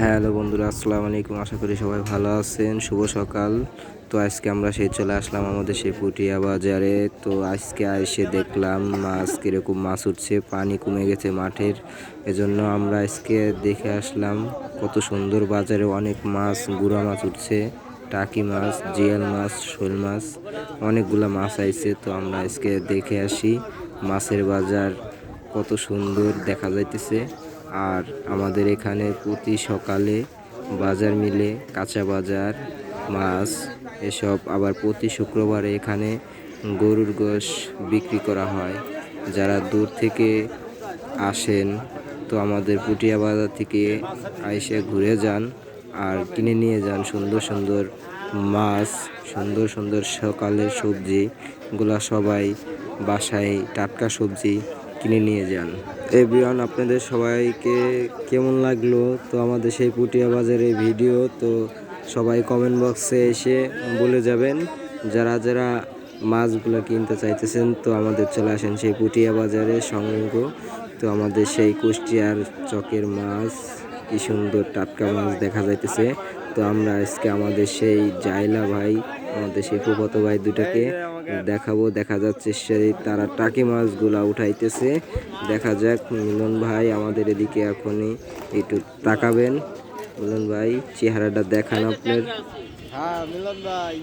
Hello বন্ধুরা, আসসালামু আলাইকুম। আশা করি সবাই ভালো আছেন। শুভ সকাল। তো আজকে আমরা সেই চলে আসলাম আমাদের সেই পুটিয়া বাজারে। তো আজকে এসে দেখলাম মাছ কীরকম মাছ উঠছে, পানি কমে গেছে মাঠের। এজন্য আমরা আজকে দেখে আসলাম কত সুন্দর বাজারে অনেক মাছ, গুড়া মাছ উঠছে, টাকি মাছ, জিয়াল মাছ, শোল মাছ, অনেকগুলা মাছ আইছে। তো আমরা আজকে দেখে আসি মাছের বাজার কত সুন্দর দেখা যাইতেছে। আর আমাদের এখানে প্রতি সকালে বাজার মিলে কাঁচা বাজার, মাছ এসব আবার প্রতি শুক্রবারে এখানে গরুর গোশ বিক্রি করা হয়। যারা দূর থেকে আসেন তো আমাদের পুটিয়া বাজার থেকে আইসে ঘুরে যান আর কিনে নিয়ে যান সুন্দর সুন্দর মাছ, সুন্দর সুন্দর সকালের সবজি। গুলা সবাই বাসায় টাটকা সবজি কিনে নিয়ে যান। এভরিওয়ান আপনাদের সবাইকে কেমন লাগল? তো আমাদের সেই পুটিয়া বাজারের ভিডিও, তো সবাই কমেন্ট বক্সে এসে বলে যাবেন, যারা যারা মাছগুলো কিনতে চাইতেছেন, তো আমাদের চলে আসেন সেই পুটিয়া বাজারে সঙ্গ তো আমাদের সেই কুষ্টিয়ার চকের মাছ, কি সুন্দর টাটকা মাছ দেখা যাইতেছে। তো আমরা আজকে আমাদের সেই জাইলা ভাই, আমাদের সেই ফুফতো ভাই দুটাকে দেখাবো। দেখা যাচ্ছে সেই তারা টাকি মাছগুলা উঠাইতেছে। দেখা যাক, মিলন ভাই আমাদের এদিকে এখনই একটু তাকাবেন। মিলন ভাই, চেহারাটা দেখান আপনার। হ্যাঁ মিলন ভাই।